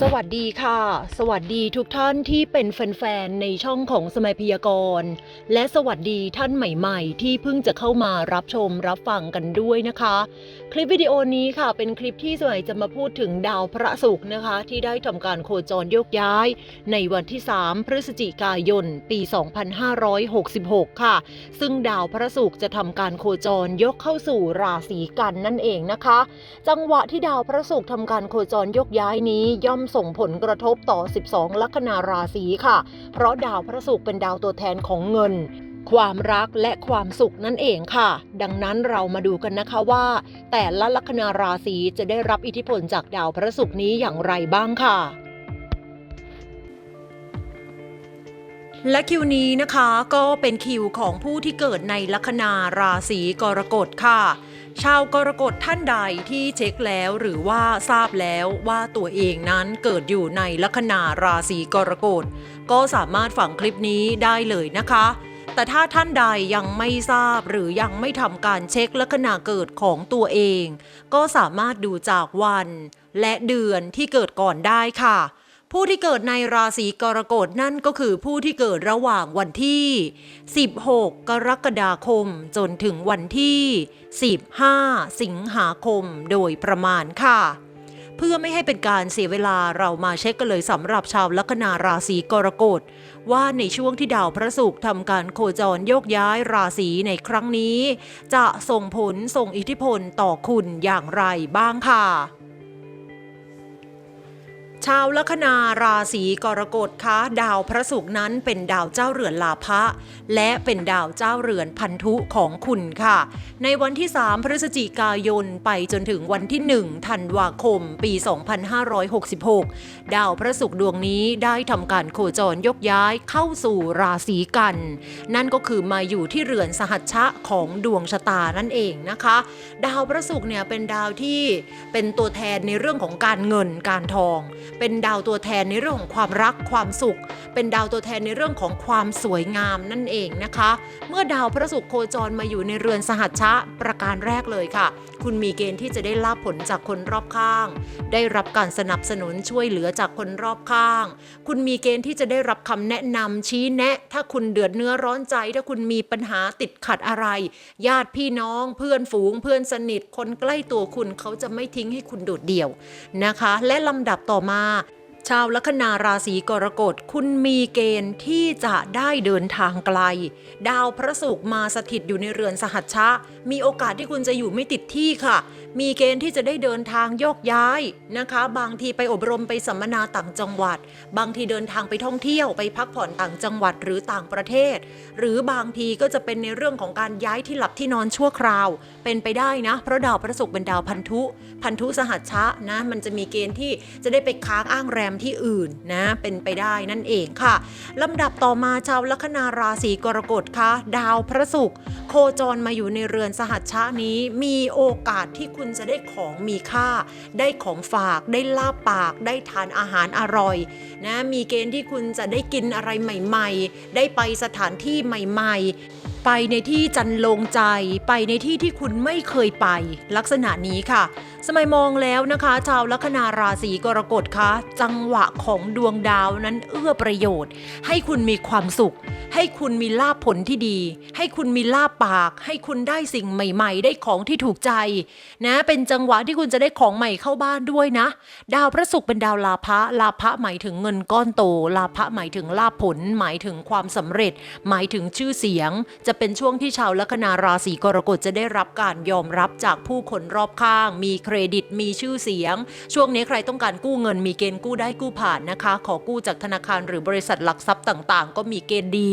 สวัสดีค่ะ สวัสดีทุกท่านที่เป็นแฟนๆ ในช่องของสมัยพยากรณ์และสวัสดีท่านใหม่ๆ ที่เพิ่งจะเข้ามารับชมรับฟังกันด้วยนะคะ คลิปวิดีโอนี้ค่ะ เป็นคลิปที่สมัยจะมาพูดถึงดาวพระศุกร์นะคะ ที่ได้ทำการโคจรโยกย้าย ในวันที่ 3 พฤศจิกายน ปี 2566 ค่ะ ซึ่งดาวพระศุกร์จะทำการโคจรยกเข้าสู่ราศีกันนั่นเองนะคะ จังหวะที่ดาวพระศุกร์ทำการโคจรยกย้ายนี้ย่อมส่งผลกระทบต่อ 12 ลัคนาราศีค่ะ เพราะดาวพระศุกร์เป็นดาวตัวแทนของเงิน ความรักและความสุขนั่นเองค่ะ ดังนั้นเรามาดูกันนะคะว่า แต่ละลัคนาราศีจะได้รับอิทธิพลจากดาวพระศุกร์นี้อย่างไรบ้างค่ะและคิวนี้นะคะก็เป็นคิวของผู้ที่เกิดในลัคนาราศีกรกฎค่ะ ชาวกรกฎท่านใดที่เช็คแล้วหรือว่าทราบแล้วว่าตัวเองนั้นเกิดอยู่ในลัคนาราศีกรกฎก็สามารถฟังคลิปนี้ได้เลยนะคะ แต่ถ้าท่านใดยังไม่ทราบหรือยังไม่ทำการเช็คลัคนาเกิดของตัวเอง ก็สามารถดูจากวัน และเดือนที่เกิดก่อนได้ค่ะ ผู้ที่เกิดในราศีกรกฎนั่นก็คือผู้ที่เกิดระหว่างวันที่ 16 กรกฎาคมจนถึงวันที่ 15 สิงหาคมโดยประมาณค่ะ เพื่อไม่ให้เป็นการเสียเวลาเรามาเช็คกันเลยสำหรับชาวลัคนาราศีกรกฎว่าในช่วงที่ดาวพระศุกร์ทำการโคจรโยกย้ายราศีในครั้งนี้ จะส่งผลส่งอิทธิพลต่อคุณอย่างไรบ้างค่ะ ชาวลัคนาราศีกรกฎคะดาวพระศุกร์นั้นเป็นดาวเจ้าเรือนลาภะและเป็นดาวเจ้าเรือนพันธุของคุณค่ะ ในวันที่ 3 พฤศจิกายนไปจนถึงวันที่ 1 ธันวาคม ปี 2566 ดาวพระศุกร์ดวงนี้ได้ทำการโคจรยกย้ายเข้าสู่ราศีกัน นั่นก็คือมาอยู่ที่เรือนสหัชชะของดวงชะตานั่นเองนะคะ ดาวพระศุกร์เนี่ยเป็นดาวที่เป็นตัวแทนในเรื่องของการเงินการทองเป็นดาวตัวแทนในเรื่องของความรักความสุข เป็นดาวตัวแทนในเรื่องของความสวยงามนั่นเองนะคะ เมื่อดาวพระศุกร์โคจรมาอยู่ในเรือนสหัชชะประการแรกเลยค่ะ คุณมีเกณฑ์ที่จะได้รับผลจากคนรอบข้าง ได้รับการสนับสนุนช่วยเหลือจากคนรอบข้าง คุณมีเกณฑ์ที่จะได้รับคำแนะนำชี้แนะ ถ้าคุณเดือดเนื้อร้อนใจ ถ้าคุณมีปัญหาติดขัดอะไร ญาติพี่น้องเพื่อนฝูง เพื่อนสนิทคนใกล้ตัวคุณเขาจะไม่ทิ้งให้คุณโดดเดี่ยวนะคะ และลำดับต่อมาあ ชาวลัคนาราศีกรกฎคุณมีเกณฑ์ที่จะได้เดินทางไกล ดาวพระศุกร์มาสถิตอยู่ในเรือนสหัชชะ มีโอกาสที่คุณจะอยู่ไม่ติดที่ค่ะ มีเกณฑ์ที่จะได้เดินทางโยกย้ายนะคะ บางทีไปอบรมไปสัมมนาต่างจังหวัด บางทีเดินทางไปท่องเที่ยวไปพักผ่อนต่างจังหวัดหรือต่างประเทศ หรือบางทีก็จะเป็นในเรื่องของการย้ายที่หลับที่นอนชั่วคราว เป็นไปได้นะ เพราะดาวพระศุกร์เป็นดาวพันธุ พันธุสหัชชะนะมันจะมีเกณฑ์ที่จะได้ไปค้างอ้างแรมที่อื่นนะเป็นไปได้นั่นเองค่ะลำดับต่อมาชาวลัคนาราศีกรกฎคะดาวพระศุกร์โคจรมาอยู่ในเรือนสหัชชะนี้ มีโอกาสที่คุณจะได้ของมีค่า ได้ของฝาก ได้ลาบปาก ได้ทานอาหารอร่อยนะมีเกณฑ์ที่คุณจะได้กินอะไรใหม่ ๆ ได้ไปสถานที่ใหม่ ๆไปในที่จันลงใจ ไปในที่ที่คุณไม่เคยไป ลักษณะนี้ค่ะ สมัยมองแล้วนะคะ ชาวลัคนาราศีกรกฎคะจังหวะของดวงดาวนั้นเอื้อประโยชน์ ให้คุณมีความสุข ให้คุณมีลาภผลที่ดี ให้คุณมีลาบปาก ให้คุณได้สิ่งใหม่ ๆ ได้ของที่ถูกใจ นะ เป็นจังหวะที่คุณจะได้ของใหม่เข้าบ้านด้วยนะ ดาวพระศุกร์เป็นดาวลาภะลาภะหมายถึงเงินก้อนโต ลาภะหมายถึงลาภผล หมายถึงความสำเร็จ หมายถึงชื่อเสียง จะเป็นช่วงที่ชาวลัคนาราศีกรกฎจะได้รับการยอมรับจากผู้คนรอบข้างมีเครรดิตมีชื่อเสียง ช่วงนี้ใครต้องการกู้เงินมีเกณฑ์กู้ได้กู้ผ่านนะคะ ขอกู้จากธนาคารหรือบริษัทหลักทรัพย์ต่างๆ ก็มีเกณฑ์ดี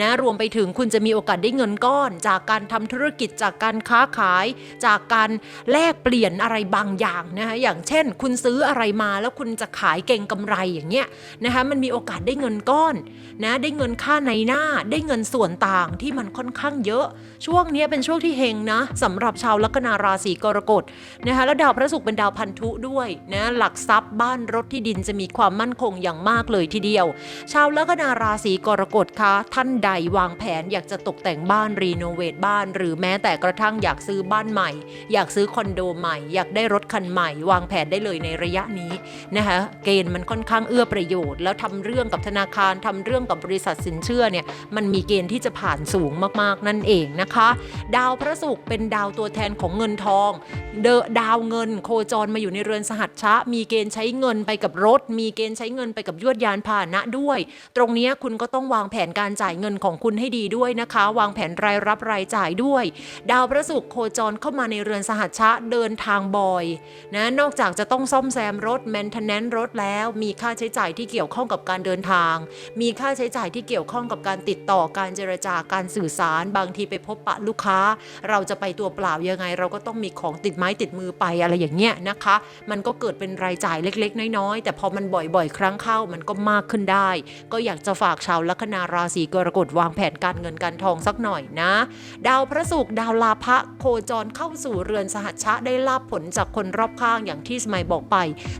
นะรวมไปถึงคุณจะมีโอกาสได้เงินก้อน จากการทำธุรกิจจากการค้าขาย จากการแลกเปลี่ยนอะไรบางอย่างนะคะอย่างเช่น คุณซื้ออะไรมาแล้วคุณจะขายเก่งกำไรอย่างเงี้ยนะคะมันมีโอกาสได้เงินก้อนนะได้เงินค่าในหน้าได้เงินส่วนต่างที่มันค่อนข้างเยอะ ช่วงนี้เป็นช่วงที่เฮงนะสำหรับชาวลัคนาราศีกรกฎนะคะแล้วดาวพระศุกร์เป็นดาวพันธุด้วยนะหลักทรัพย์บ้านรถที่ดินจะมีความมั่นคงอย่างมากเลยทีเดียว ชาวลัคนาราศีกรกฎคะท่านใดวางแผนอยากจะตกแต่งบ้านรีโนเวทบ้าน หรือแม้แต่กระทั่งอยากซื้อบ้านใหม่ อยากซื้อคอนโดใหม่ อยากได้รถคันใหม่ วางแผนได้เลยในระยะนี้นะคะเกณฑ์มันค่อนข้างเอื้อประโยชน์ แล้วทำเรื่องกับธนาคารทำเรื่องกับบริษัทสินเชื่อเนี่ยมันมีเกณฑ์ที่จะผ่านสูงมากๆนั่นเองนะคะ ดาวพระศุกร์เป็นดาวตัวแทนของเงินทอง เดดาวเงิน โคจรมาอยู่ในเรือนสหัชชะ มีเกณฑ์ใช้เงินไปกับรถ มีเกณฑ์ใช้เงินไปกับยวดยานพาหนะด้วย ตรงนี้คุณก็ต้องวางแผนการจ่ายเงินของคุณให้ดีด้วยนะคะ วางแผนรายรับรายจ่ายด้วย ดาวพระศุกร์โคจรเข้ามาในเรือนสหัชชะเดินทางบ่อยนะนอกจากจะต้องซ่อมแซมรถแมนเทนแนนรถแล้ว มีค่าใช้จ่ายที่เกี่ยวข้องกับการเดินทาง มีค่าใช้จ่ายที่เกี่ยวข้องกับการติดต่อการเจรจาการสื่อสาร บางทีไปพบปะลูกค้า เราจะไปตัวเปล่ายังไง เราก็ต้องมีของติดไม้ติดมือไปอะไรอย่างเงี้ยนะคะ มันก็เกิดเป็นรายจ่ายเล็ก ๆ น้อยๆ แต่พอมันบ่อยๆ ครั้งเข้ามันก็มากขึ้นได้ ก็อยากจะฝากชาวลัคนาราศีกรกฎวางแผนการเงินการทองสักหน่อยนะ ดาวพระศุกร์ดาวลาภะโคจรเข้าสู่เรือนสหัชชะได้ลาบผลจากคนรอบข้างอย่างที่สมัยบอกไป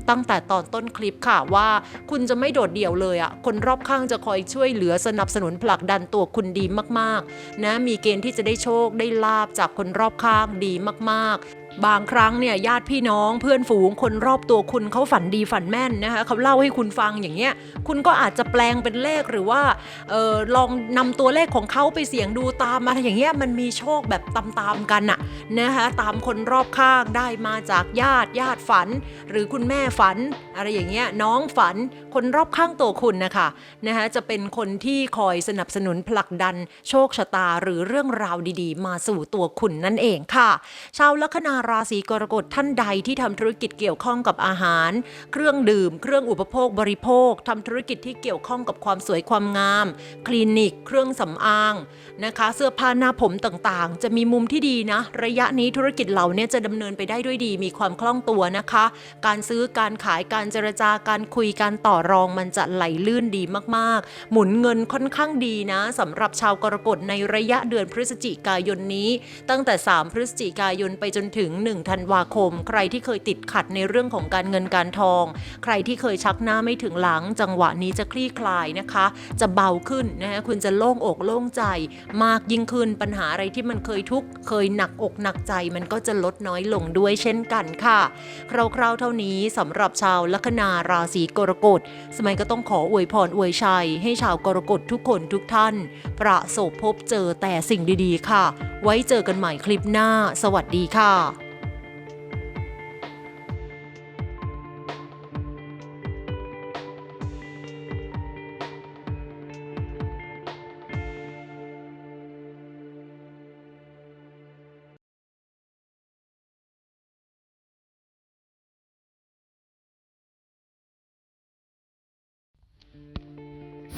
ตั้งแต่ตอนต้นคลิปค่ะว่า คุณจะไม่โดดเดี่ยวเลยอะ่ะคนรอบข้างจะคอยช่วยเหลือสนับสนุนผลักดันตัวคุณดีมากๆนะมีเกณฑ์ที่จะได้โชคได้ลาบจากคนรอบข้างดีมากๆ บางครั้งเนี่ยญาติพี่น้องเพื่อนฝูงคนรอบตัวคุณเขาฝันดีฝันแม่นนะคะเขาเล่าให้คุณฟังอย่างเงี้ยคุณก็อาจจะแปลงเป็นเลขหรือว่าเออลองนำตัวเลขของเขาไปเสี่ยงดูตามมาอย่างเงี้ยมันมีโชคแบบตามๆกันอะนะคะตามคนรอบข้างได้มาจากญาติญาติฝัน หรือคุณแม่ฝัน อะไรอย่างเงี้ยน้องฝันคนรอบข้างตัวคุณนะคะนะคะจะเป็นคนที่คอยสนับสนุนผลักดันโชคชะตาหรือเรื่องราวดีๆ มาสู่ตัวคุณนั่นเองค่ะ ชาวลัคนาราศีกรกฎท่านใดที่ทำธุรกิจเกี่ยวข้องกับอาหาร เครื่องดื่ม เครื่องอุปโภคบริโภคทำธุรกิจที่เกี่ยวข้องกับความสวยความงาม คลินิก เครื่องสำอางนะคะ เสื้อผ้าหน้าผมต่างๆ จะมีมุมที่ดีนะ ระยะนี้ธุรกิจเหล่านี้จะดำเนินไปได้ด้วยดี มีความคล่องตัวนะคะ การซื้อการขายการเจรจาการคุยการต่อรองมันจะไหลลื่นดีมากๆ หมุนเงินค่อนข้างดีนะสำหรับชาวกรกฎในระยะเดือนพฤศจิกายนนี้ ตั้งแต่ 3 พฤศจิกายนไปจนถึง1ธันวาคม ใครที่เคยติดขัดในเรื่องของการเงินการทอง ใครที่เคยชักหน้าไม่ถึงหลัง จังหวะนี้จะคลี่คลายนะคะ จะเบาขึ้นนะคะคุณจะโล่งอกโล่งใจ มากยิ่งขึ้นปัญหาอะไรที่มันเคยทุกข์เคยหนักอกหนักใจ มันก็จะลดน้อยลงด้วยเช่นกันค่ะ คร่าวๆเท่านี้สำหรับชาวลัคนาราศีกรกฎสมัยก็ต้องขออวยพรอวยชัย ให้ชาวกรกฎทุกคนทุกท่าน ประสบพบเจอแต่สิ่งดีๆ ค่ะ ไว้เจอกันใหม่คลิปหน้า สวัสดีค่ะ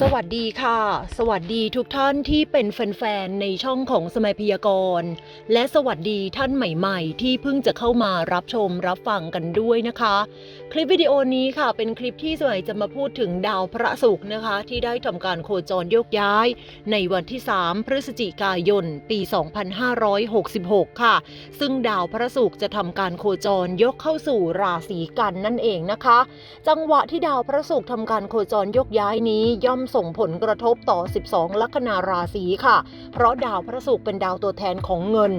สวัสดีค่ะ สวัสดีทุกท่านที่เป็นแฟนๆในช่องของสมัยพยากรณ์และสวัสดีท่านใหม่ๆ ที่เพิ่งจะเข้ามารับชมรับฟังกันด้วยนะคะ คลิปวิดีโอนี้ค่ะเป็นคลิปที่สมัยจะมาพูดถึงดาวพระศุกร์นะคะ ที่ได้ทำการโคจรโยกย้าย ในวันที่ 3 พฤศจิกายน ปี 2566 ค่ะ ซึ่งดาวพระศุกร์จะทำการโคจรยกเข้าสู่ราศีกันนั่นเองนะคะ จังหวะที่ดาวพระศุกร์ทำการโคจรยกย้ายนี้ย่อมส่งผลกระทบต่อ 12 ลัคนาราศีค่ะ เพราะดาวพระศุกร์เป็นดาวตัวแทนของเงิน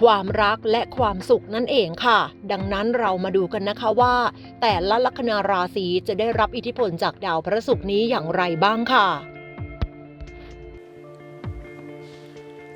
ความรักและความสุขนั่นเองค่ะ ดังนั้นเรามาดูกันนะคะว่า แต่ละลัคนาราศีจะได้รับอิทธิพลจากดาวพระศุกร์นี้อย่างไรบ้างค่ะ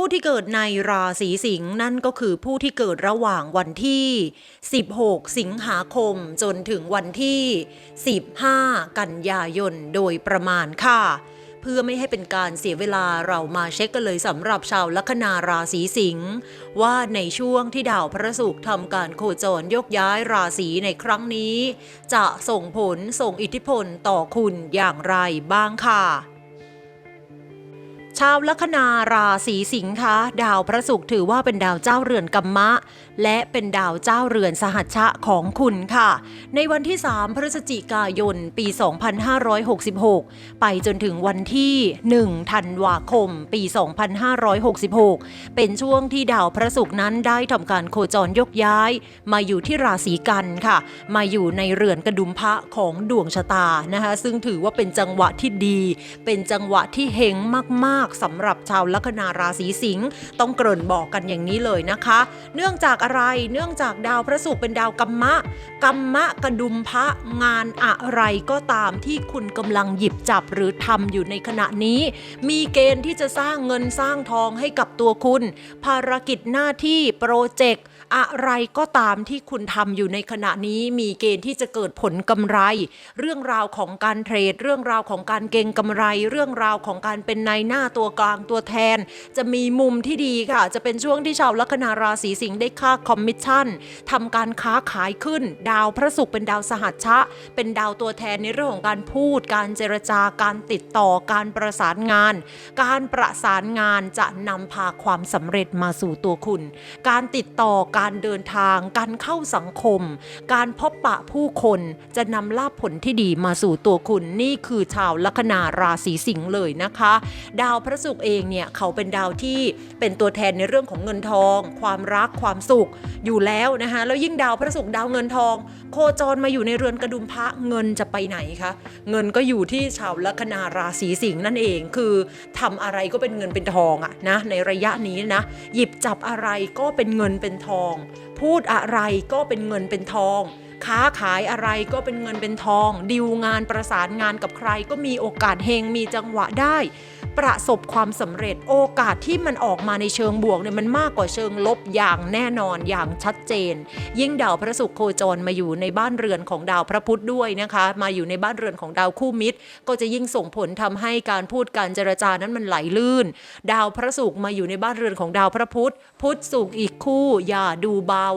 ผู้ที่เกิดในราศีสิงห์นั่นก็คือผู้ที่เกิดระหว่างวันที่ 16 สิงหาคมจนถึงวันที่ 15 กันยายนโดยประมาณค่ะเพื่อไม่ให้เป็นการเสียเวลาเรามาเช็คกันเลยสำหรับชาวลัคนาราศีสิงห์ว่าในช่วงที่ดาวพระศุกร์ทำการโคจรยกย้ายราศีในครั้งนี้ จะส่งผลส่งอิทธิพลต่อคุณอย่างไรบ้างค่ะ ชาวลัคนาราศีสิงห์คะดาวพระศุกร์ถือว่าเป็นดาวเจ้าเรือนกัมมะ และเป็นดาวเจ้าเรือนสหัชชะของคุณค่ะ ในวันที่ 3 พฤศจิกายน ปี 2566 ไปจนถึงวันที่ 1 ธันวาคม ปี 2566 เป็นช่วงที่ดาวพระศุกร์นั้นได้ทำการโคจรยกย้าย มาอยู่ที่ราศีกันค่ะ มาอยู่ในเรือนกระดุมพระของดวงชะตานะคะซึ่งถือว่าเป็นจังหวะที่ดี เป็นจังหวะที่เฮงมากๆสำหรับชาวลัคนาราศีสิงห์ต้องเกริ่นบอกกันอย่างนี้เลยนะคะ เนื่องจากอะไรเนื่องจากดาวพระศุกร์เป็นดาวกัมมะกัมมะกระดุมพระงานอะไรก็ตามที่คุณกำลังหยิบจับหรือทำอยู่ในขณะนี้ มีเกณฑ์ที่จะสร้างเงินสร้างทองให้กับตัวคุณ ภารกิจหน้าที่โปรเจกต์อะไรก็ตามที่คุณทำอยู่ในขณะนี้มีเกณฑ์ที่จะเกิดผลกำไร เรื่องราวของการเทรด เรื่องราวของการเก็งกำไร เรื่องราวของการเป็นนายหน้าตัวกลางตัวแทน จะมีมุมที่ดีค่ะ จะเป็นช่วงที่ชาวลัคนาราศีสิงห์ได้ค่าคอมมิชชั่นทำการค้าขายขึ้น ดาวพระศุกร์เป็นดาวสหัชชะ เป็นดาวตัวแทนในเรื่องของการพูด การเจรจาการติดต่อการประสานงาน การประสานงานจะนำพาความสำเร็จมาสู่ตัวคุณ การติดต่อการเดินทาง การเข้าสังคม การพบปะผู้คนจะนำลาภผลที่ดีมาสู่ตัวคุณนี่คือชาวลัคนาราศีสิงห์เลยนะคะ ดาวาวพระศุกร์เองเนี่ยเขาเป็นดาวที่เป็นตัวแทนในเรื่องของเงินทอง ความรักความสุขอยู่แล้วนะคะแล้วยิ่งดาวพระศุกร์ดาวเงินทอง โคจรมาอยู่ในเรือนกระดุมพระเงินจะไปไหนคะเงินก็อยู่ที่ชาวลัคนาราศีสิงห์นั่นเองคือทำอะไรก็เป็นเงินเป็นทองอะนะในระยะนี้นะหยิบจับอะไรก็เป็นเงินเป็นทอง พูดอะไรก็เป็นเงินเป็นทองค้าขายอะไรก็เป็นเงินเป็นทอง ดิวงานประสานงานกับใครก็มีโอกาสเฮงมีจังหวะได้ ประสบความสำเร็จโอกาสที่มันออกมาในเชิงบวกเนี่ยมันมากกว่าเชิงลบอย่างแน่นอนอย่างชัดเจน ยิ่งดาวพระศุกร์โคจรมาอยู่ในบ้านเรือนของดาวพระพุธด้วยนะคะ มาอยู่ในบ้านเรือนของดาวคู่มิตร ก็จะยิ่งส่งผลทำให้การพูดการเจรจานั้นมันไหลลื่น ดาวพระศุกร์มาอยู่ในบ้านเรือนของดาวพระพุธพุธศุกร์อีกคู่ อย่าดูเบา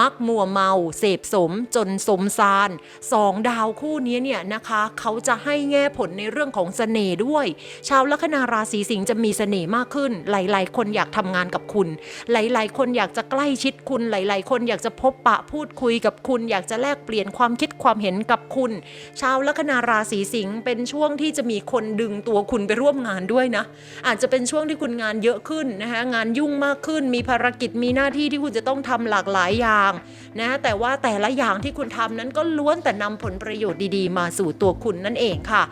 มักมัวเมา เสพสมจนสมซานสองดาวคู่นี้เนี่ยนะคะ เขาจะให้แง่ผลในเรื่องของเสน่ห์ด้วย ชาวลัคนาราศีสิงห์จะมีเสน่ห์มากขึ้น หลาย ๆ คนอยากทำงานกับคุณ หลาย ๆ คนอยากจะใกล้ชิดคุณ หลาย ๆ คนอยากจะพบปะพูดคุยกับคุณ อยากจะแลกเปลี่ยนความคิดความเห็นกับคุณ ชาวลัคนาราศีสิงห์เป็นช่วงที่จะมีคนดึงตัวคุณไปร่วมงานด้วยนะ อาจจะเป็นช่วงที่คุณงานเยอะขึ้นนะคะงานยุ่งมากขึ้น มีภารกิจมีหน้าที่ที่คุณจะต้องทำหลากหลายอย่างนะแต่ว่าแต่ละอย่างที่คุณทำนั้นก็ล้วนแต่นำผลประโยชน์ดีๆ มาสู่ตัวคุณนั่นเองค่ะ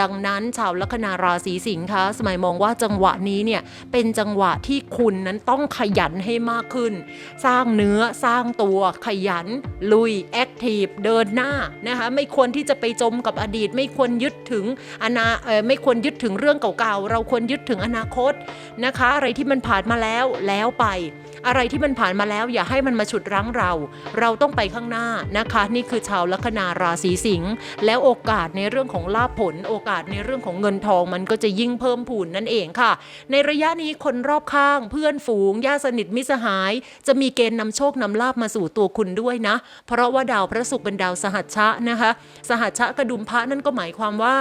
ดังนั้นชาวลัคนาราศีสิงห์คะสมัยมองว่าจังหวะนี้เนี่ยเป็นจังหวะที่คุณนั้นต้องขยันให้มากขึ้น สร้างเนื้อสร้างตัวขยัน ลุยแอคทีฟเดินหน้านะคะไม่ควรที่จะไปจมกับอดีต ไม่ควรยึดถึงอนาเออไม่ควรยึดถึงเรื่องเก่าๆ เราควรยึดถึงอนาคตนะคะ อะไรที่มันผ่านมาแล้วแล้วไป อะไรที่มันผ่านมาแล้วอย่าให้มันมาฉุดรั้งเรา เราต้องไปข้างหน้านะคะ นี่คือชาวลัคนาราศีสิงห์แล้วโอกาสในเรื่องของลาภผล โอกาสในเรื่องของเงินทองมันก็จะยิ่งเพิ่มพูนนั่นเองค่ะ ในระยะนี้คนรอบข้าง เพื่อนฝูงญาติสนิทมิสหาย จะมีเกณฑ์นำโชคนำลาภมาสู่ตัวคุณด้วยนะ เพราะว่าดาวพระศุกร์เป็นดาวสหัชชะนะคะ สหัชชะกระดุมพระนั่นก็หมายความว่า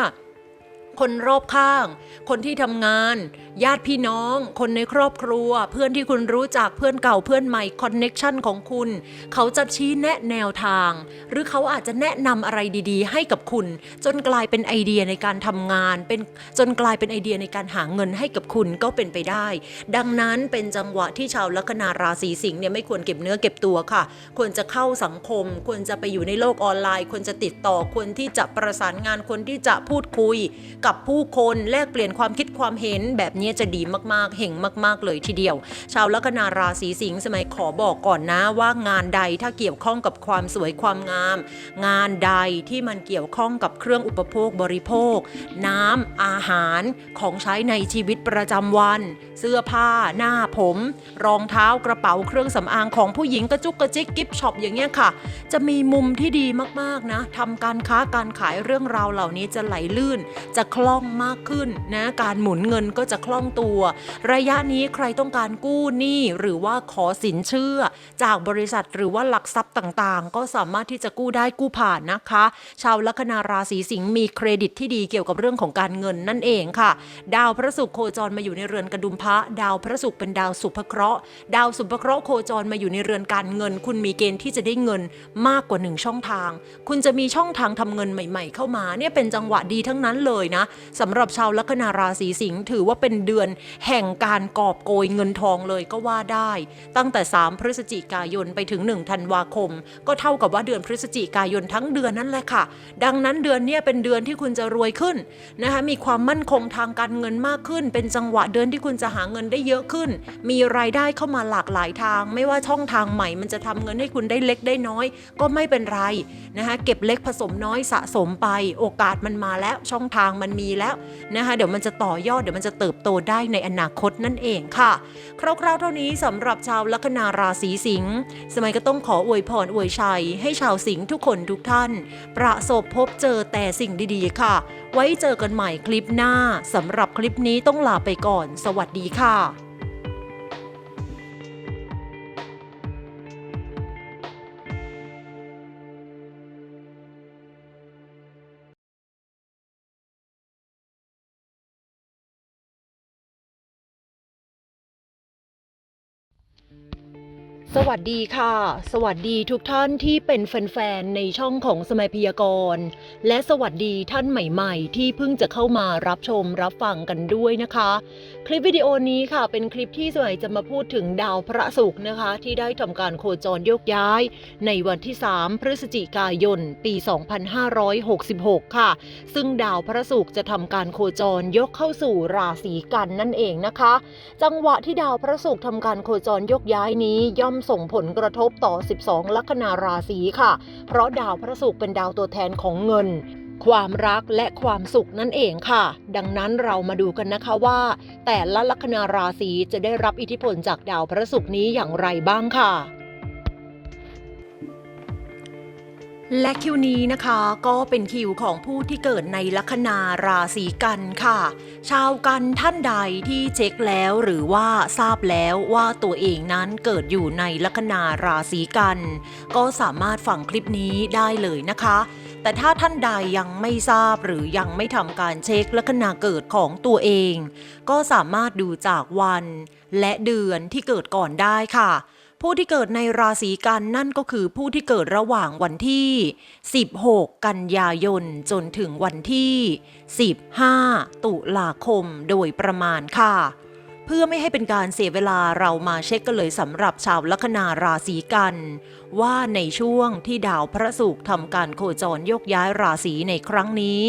คนรอบข้าง คนที่ทำงาน ญาติพี่น้อง คนในครอบครัว เพื่อนที่คุณรู้จักเพื่อนเก่าเพื่อนใหม่คอนเน็กชันของคุณ เขาจะชี้แนะแนวทาง หรือเขาอาจจะแนะนำอะไรดีๆ ให้กับคุณ จนกลายเป็นไอเดียในการทำงานเป็นจนกลายเป็นไอเดียในการหาเงินให้กับคุณก็เป็นไปได้ ดังนั้นเป็นจังหวะที่ชาวลัคนาราศีสิงห์เนี่ยไม่ควรเก็บเนื้อเก็บตัวค่ะ ควรจะเข้าสังคม ควรจะไปอยู่ในโลกออนไลน์ ควรจะติดต่อควรที่จะประสานงานควรที่จะพูดคุยกับับผู้คนแลกเปลี่ยนความคิดความเห็นแบบนี้จะดีมากๆเห่งมาก ๆ เลยทีเดียว ชาวลัคนาราศีสิงห์สมัยขอบอกก่อนนะว่างานใดถ้าเกี่ยวข้องกับความสวยความงาม งานใดที่มันเกี่ยวข้องกับเครื่องอุปโภคบริโภค น้ำอาหารของใช้ในชีวิตประจำวัน เสื้อผ้า หน้าผม รองเท้ากระเป๋าเครื่องสำอางของผู้หญิงกระจุกกระจิกกิฟช็อปอย่างเงี้ยค่ะ จะมีมุมที่ดีมากๆนะทำการค้าการขายเรื่องราวเหล่านี้จะไหลลื่นจะคล่องมากขึ้นนะการหมุนเงินก็จะคล่องตัว ระยะนี้ใครต้องการกู้หนี้หรือว่าขอสินเชื่อ จากบริษัทหรือว่าหลักทรัพย์ต่างๆ ก็สามารถที่จะกู้ได้กู้ผ่านนะคะ ชาวลัคนาราศีสิงห์มีเครดิตที่ดีเกี่ยวกับเรื่องของการเงินนั่นเองค่ะ ดาวพระศุกร์โคจรมาอยู่ในเรือนกระดุมพระ ดาวพระศุกร์เป็นดาวสุภเคราะห์ ดาวสุภเคราะห์โคจรมาอยู่ในเรือนการเงิน คุณมีเกณฑ์ที่จะได้เงินมากกว่าหนึ่งช่องทาง คุณจะมีช่องทางทำเงินใหม่ ๆ เข้ามาเนี่ยเป็นจังหวะดีทั้งนั้นเลยนะสำหรับชาวลัคนาราศีสิงห์ถือว่าเป็นเดือนแห่งการกอบโกยเงินทองเลยก็ว่าได้ ตั้งแต่ 3 พฤศจิกายนไปถึง1ธันวาคม ก็เท่ากับว่าเดือนพฤศจิกายนทั้งเดือนนั่นแหละค่ะ ดังนั้นเดือนนี้เป็นเดือนที่คุณจะรวยขึ้นนะคะมีความมั่นคงทางการเงินมากขึ้น เป็นจังหวะเดือนที่คุณจะหาเงินได้เยอะขึ้น มีรายได้เข้ามาหลากหลายทาง ไม่ว่าช่องทางใหม่มันจะทำเงินให้คุณได้เล็กได้น้อย ก็ไม่เป็นไรนะคะเก็บเล็กผสมน้อยสะสมไป โอกาสมันมาแล้วช่องทางมันมีแล้วนะคะเดี๋ยวมันจะต่อยอดเดี๋ยวมันจะเติบโตได้ในอนาคตนั่นเองค่ะ คร่าวๆเท่านี้สำหรับชาวลัคนาราศีสิงห์สมัยก็ต้องขออวยพรอวยชัย ให้ชาวสิงห์ทุกคนทุกท่าน ประสบพบเจอแต่สิ่งดีๆค่ะ ไว้เจอกันใหม่คลิปหน้าสำหรับคลิปนี้ต้องลาไปก่อน สวัสดีค่ะ Thank you. สวัสดีค่ะ สวัสดีทุกท่านที่เป็นแฟนๆ ในช่องของสมัยพยากรณ์ และสวัสดีท่านใหม่ๆ ที่เพิ่งจะเข้ามารับชมรับฟังกันด้วยนะคะ คลิปวิดีโอนี้ค่ะ เป็นคลิปที่สมัยจะมาพูดถึงดาวพระศุกร์นะคะ ที่ได้ทำการโคจรโยกย้าย ในวันที่ 3 พฤศจิกายน ปี 2566 ค่ะ ซึ่งดาวพระศุกร์จะทำการโคจรยกเข้าสู่ราศีกันนั่นเองนะคะ จังหวะที่ดาวพระศุกร์ทำการโคจรยกย้ายนี้ย่อมส่งผลกระทบต่อ 12 ลัคนาราศีค่ะ เพราะดาวพระศุกร์เป็นดาวตัวแทนของเงิน ความรักและความสุขนั่นเองค่ะ ดังนั้นเรามาดูกันนะคะว่า แต่ละลัคนาราศีจะได้รับอิทธิพลจากดาวพระศุกร์นี้อย่างไรบ้างค่ะ และคิวนี้นะคะก็เป็นคิวของผู้ที่เกิดในลัคนาราศีกันค่ะ ชาวกันท่านใดที่เช็คแล้วหรือว่าทราบแล้วว่าตัวเองนั้นเกิดอยู่ในลัคนาราศีกัน ก็สามารถฟังคลิปนี้ได้เลยนะคะ แต่ถ้าท่านใดยังไม่ทราบหรือยังไม่ทำการเช็คลัคนาเกิดของตัวเอง ก็สามารถดูจากวัน และเดือนที่เกิดก่อนได้ค่ะ ผู้ที่เกิดในราศีกันนั่นก็คือผู้ที่เกิดระหว่างวันที่ 16 กันยายน จนถึงวันที่ 15 ตุลาคมโดยประมาณค่ะ เพื่อไม่ให้เป็นการเสียเวลาเรามาเช็คกันเลยสำหรับชาวลัคนาราศีกัน ว่าในช่วงที่ดาวพระศุกร์ทำการโคจรยกย้ายราศีในครั้งนี้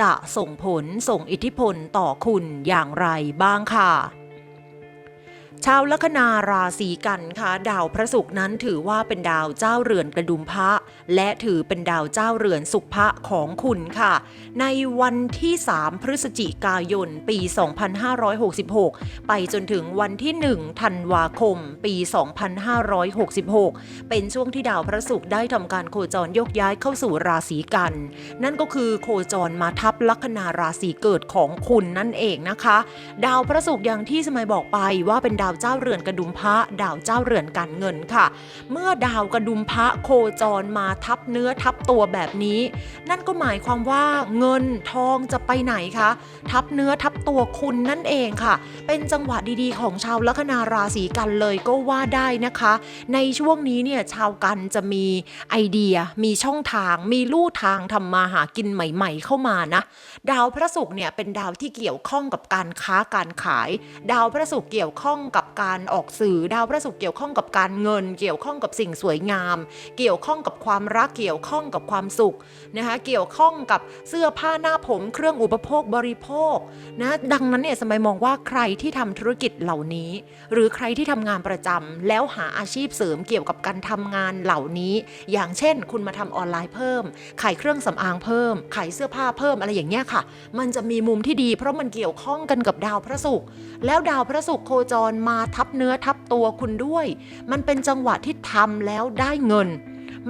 จะส่งผลส่งอิทธิพลต่อคุณอย่างไรบ้างค่ะ ชาวลัคนาราศีกันค่ะ ดาวพระศุกร์นั้นถือว่าเป็นดาวเจ้าเรือนกระดุมพระ และถือเป็นดาวเจ้าเรือนสุภะของคุณค่ะ ในวันที่ 3 พฤศจิกายน ปี 2566 ไปจนถึงวันที่ 1 ธันวาคม ปี 2566 เป็นช่วงที่ดาวพระศุกร์ได้ทำการโคจรยกย้ายเข้าสู่ราศีกัน นั่นก็คือโคจรมาทับลัคนาราศีเกิดของคุณนั่นเองนะคะ ดาวพระศุกร์อย่างที่สมัยบอกไปว่าเป็นดาวเจ้าเรือนกระดุมพระดาวเจ้าเรือนการเงินค่ะ เมื่อดาวกระดุมพระโคจรมาทับเนื้อทับตัวแบบนี้ นั่นก็หมายความว่าเงินทองจะไปไหนคะทับเนื้อทับตัวคุณนั่นเองค่ะ เป็นจังหวะดีๆ ของชาวลัคนาราศีกันเลยก็ว่าได้นะคะ ในช่วงนี้เนี่ยชาวกันจะมีไอเดียมีช่องทาง มีลู่ทางทำมาหากินใหม่ ๆ เข้ามานะ ดาวพระศุกร์เนี่ยเป็นดาวที่เกี่ยวข้องกับการค้าการขาย ดาวพระศุกร์เกี่ยวข้องกับการออกสื่อดาวพระศุกร์เกี่ยวข้องกับการเงิน เกี่ยวข้องกับสิ่งสวยงาม เกี่ยวข้องกับความรักเกี่ยวข้องกับความสุขนะคะเกี่ยวข้องกับเสื้อผ้าหน้าผมเครื่องอุปโภคบริโภคนะดังนั้นเนี่ยสมัยมองว่าใครที่ทำธุรกิจเหล่านี้ หรือใครที่ทำงานประจำแล้วหาอาชีพเสริมเกี่ยวกับการทำงานเหล่านี้ อย่างเช่น คุณมาทำออนไลน์เพิ่มขายเครื่องสำอางเพิ่มขายเสื้อผ้าเพิ่มอะไรอย่างเงี้ยค่ะ มันจะมีมุมที่ดี เพราะมันเกี่ยวข้องกันกับดาวพระศุกร์แล้วดาวพระศุกร์โคจรมาทับเนื้อทับตัวคุณด้วย มันเป็นจังหวะที่ทำแล้วได้เงิน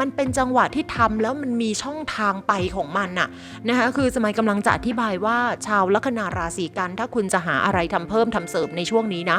มันเป็นจังหวะที่ทำแล้วมันมีช่องทางไปของมันน่ะนะคะคือสมัยกำลังจะอธิบายว่าชาวลัคนาราศีกัน ถ้าคุณจะหาอะไรทำเพิ่มทำเสริมในช่วงนี้นะ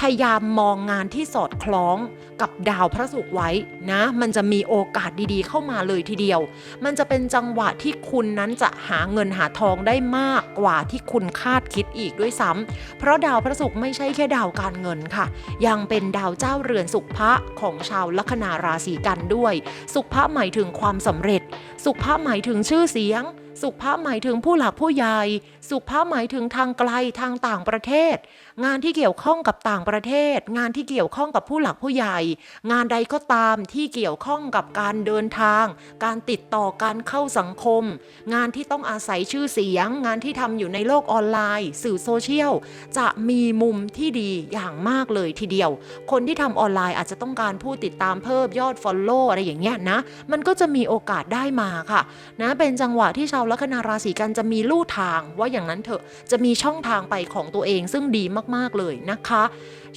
พยายามมองงานที่สอดคล้องกับดาวพระศุกร์ไว้นะมันจะมีโอกาสดีๆ เข้ามาเลยทีเดียว มันจะเป็นจังหวะที่คุณนั้นจะหาเงินหาทองได้มากกว่าที่คุณคาดคิดอีกด้วยซ้ำเพราะดาวพระศุกร์ไม่ใช่แค่ดาวการเงินค่ะ ยังเป็นดาวเจ้าเรือนสุขพระของชาวลัคนาราศีกันด้วยสุขพระหมายถึงความสำเร็จ สุขพระหมายถึงชื่อเสียง สุขพระหมายถึงผู้หลักผู้ใหญ่ สุขพระหมายถึงทางไกลทางต่างประเทศ งานที่เกี่ยวข้องกับต่างประเทศ งานที่เกี่ยวข้องกับผู้หลักผู้ใหญ่ งานใดก็ตามที่เกี่ยวข้องกับการเดินทาง การติดต่อการเข้าสังคม งานที่ต้องอาศัยชื่อเสียง งานที่ทำอยู่ในโลกออนไลน์ สื่อโซเชียล จะมีมุมที่ดีอย่างมากเลยทีเดียว คนที่ทำออนไลน์อาจจะต้องการผู้ติดตามเพิ่มยอด Follow อะไรอย่างเงี้ยนะ มันก็จะมีโอกาสได้มาค่ะนะเป็นจังหวะที่ชาวลัคนาราศีกันจะมีลู่ทางว่าอย่างนั้นเถอะจะมีช่องทางไปของตัวเองซึ่งดีมาก ๆ เลยนะคะ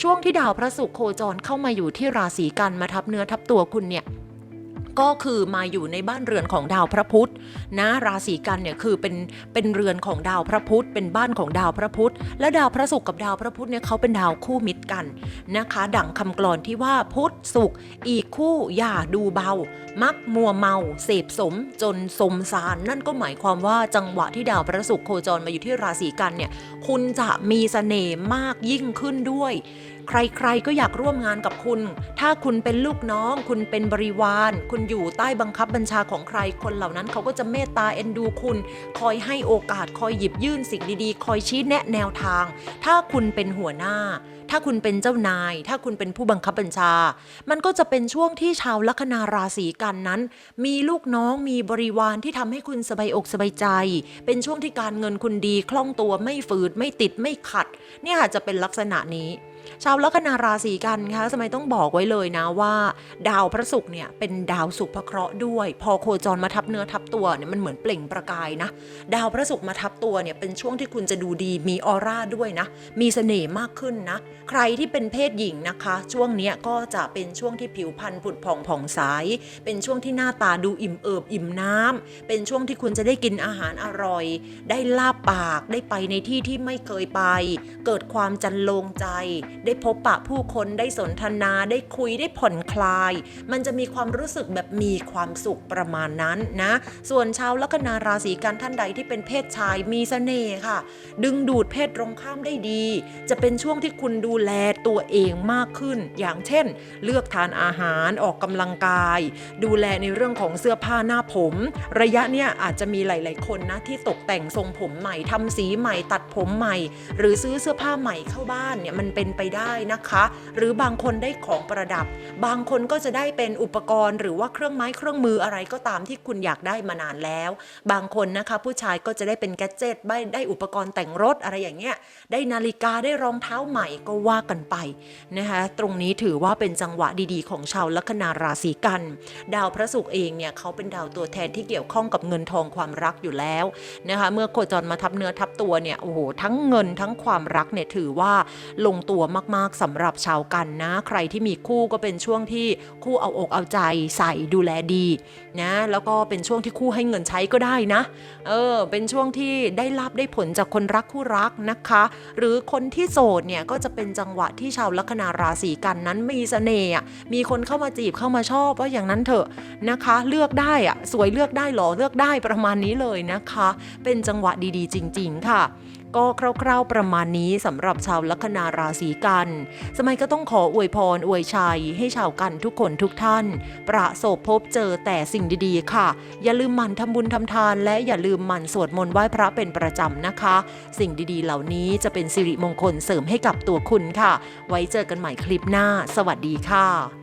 ช่วงที่ดาวพระศุกร์โคจรเข้ามาอยู่ที่ราศีกันมาทับเนื้อทับตัวคุณเนี่ย ก็คือมาอยู่ในบ้านเรือนของดาวพระพุธนะราศีกันเนี่ยคือเป็นเป็นเรือนของดาวพระพุธเป็นบ้านของดาวพระพุธและดาวพระศุกร์กับดาวพระพุธเนี่ยเขาเป็นดาวคู่มิตรกันนะคะ ดังคำกลอนที่ว่าพุธศุกร์อีกคู่อย่าดูเบา มักมัวเมาเสพสมจนสมสารนั่นก็หมายความว่าจังหวะที่ดาวพระศุกร์โคจรมาอยู่ที่ราศีกันเนี่ยคุณจะมีเสน่ห์มากยิ่งขึ้นด้วย ใครๆก็อยากร่วมงานกับคุณ ถ้าคุณเป็นลูกน้อง คุณเป็นบริวาร คุณอยู่ใต้บังคับบัญชาของใคร คนเหล่านั้นเขาก็จะเมตตาเอ็นดูคุณ คอยให้โอกาส คอยหยิบยื่นสิ่งดีๆ คอยชี้แนะแนวทาง ถ้าคุณเป็นหัวหน้า ถ้าคุณเป็นเจ้านาย ถ้าคุณเป็นผู้บังคับบัญชา มันก็จะเป็นช่วงที่ชาวลัคนาราศีกันนั้น มีลูกน้อง มีบริวารที่ทำให้คุณสบายอกสบายใจ เป็นช่วงที่การเงินคุณดี คล่องตัว ไม่ฝืด ไม่ติด ไม่ขัด เนี่ยอาจจะเป็นลักษณะนี้ ชาวลัคนาราศีกันคะสมัยต้องบอกไว้เลยนะว่า ดาวพระศุกร์เนี่ยเป็นดาวสุภเคราะห์ด้วย พอโคจรมาทับเนื้อทับตัวเนี่ยมันเหมือนเปล่งประกายนะ ดาวพระศุกร์มาทับตัวเนี่ยเป็นช่วงที่คุณจะดูดีมีออร่าด้วยนะ มีเสน่ห์มากขึ้นนะ ใครที่เป็นเพศหญิงนะคะ ช่วงนี้ก็จะเป็นช่วงที่ผิวพรรณผุดผ่องผ่องใสเป็นช่วงที่หน้าตาดูอิ่มเอิบอิ่มน้ำเป็นช่วงที่คุณจะได้กินอาหารอร่อย ได้ลาบปากได้ไปในที่ที่ไม่เคยไป เกิดความจันลงใจได้พบปะผู้คนได้สนทนาได้คุยได้ผ่อนคลาย มันจะมีความรู้สึกแบบมีความสุขประมาณนั้นนะ ส่วนชาวลัคนาราศีกันท่านใดที่เป็นเพศชายมีเสน่ห์ค่ะ ดึงดูดเพศตรงข้ามได้ดี จะเป็นช่วงที่คุณดูแลตัวเองมากขึ้น อย่างเช่น เลือกทานอาหารออกกำลังกาย ดูแลในเรื่องของเสื้อผ้าหน้าผม ระยะเนี้ยอาจจะมีหลาย ๆ คนนะที่ตกแต่งทรงผมใหม่ทำสีใหม่ตัดผมใหม่ หรือซื้อเสื้อผ้าใหม่เข้าบ้านเนี่ยมันเป็นไปได้นะคะ หรือบางคนได้ของประดับ บางคนก็จะได้เป็นอุปกรณ์ หรือว่าเครื่องไม้เครื่องมืออะไรก็ตามที่คุณอยากได้มานานแล้ว บางคนนะคะ ผู้ชายก็จะได้เป็นแกจิตได้ได้อุปกรณ์แต่งรถอะไรอย่างเงี้ยได้นาฬิกาได้รองเท้าใหม่ก็ว่ากันไปนะคะตรงนี้ถือว่าเป็นจังหวะดีๆ ของชาวลัคนาราศีกัน ดาวพระศุกร์เองเนี่ยเขาเป็นดาวตัวแทนที่เกี่ยวข้องกับเงินทองความรักอยู่แล้วนะคะเมื่อโคจรมาทับเนื้อทับตัวเนี่ยโอ้โหทั้งเงินทั้งความรักเนี่ยถือว่าลงตัวมากๆสำหรับชาวกันนะ ใครที่มีคู่ก็เป็นช่วงที่คู่เอาอกเอาใจใส่ดูแลดีนะแล้วก็เป็นช่วงที่คู่ให้เงินใช้ก็ได้นะเออเป็นช่วงที่ได้รับได้ผลจากคนรักคู่รักนะคะ หรือคนที่โสดเนี่ยก็จะเป็นจังหวะที่ชาวลัคนาราศีกันนั้นมีเสน่ห์มีคนเข้ามาจีบเข้ามาชอบว่าอย่างนั้นเถอะนะคะ เลือกได้อะสวยเลือกได้หรอเลือกได้ประมาณนี้เลยนะคะ เป็นจังหวะดีๆ จริง ๆ ค่ะก็คร่าวๆประมาณนี้สำหรับชาวลัคนาราศีกัน สมัยก็ต้องขออวยพรอวยชัยให้ชาวกันทุกคนทุกท่าน ประสบพบเจอแต่สิ่งดีๆ ค่ะ อย่าลืมมันทำบุญทำทาน และอย่าลืมมันสวดมนต์ไหว้พระเป็นประจำนะคะ สิ่งดีๆ เหล่านี้จะเป็นสิริมงคลเสริมให้กับตัวคุณค่ะ ไว้เจอกันใหม่คลิปหน้า สวัสดีค่ะ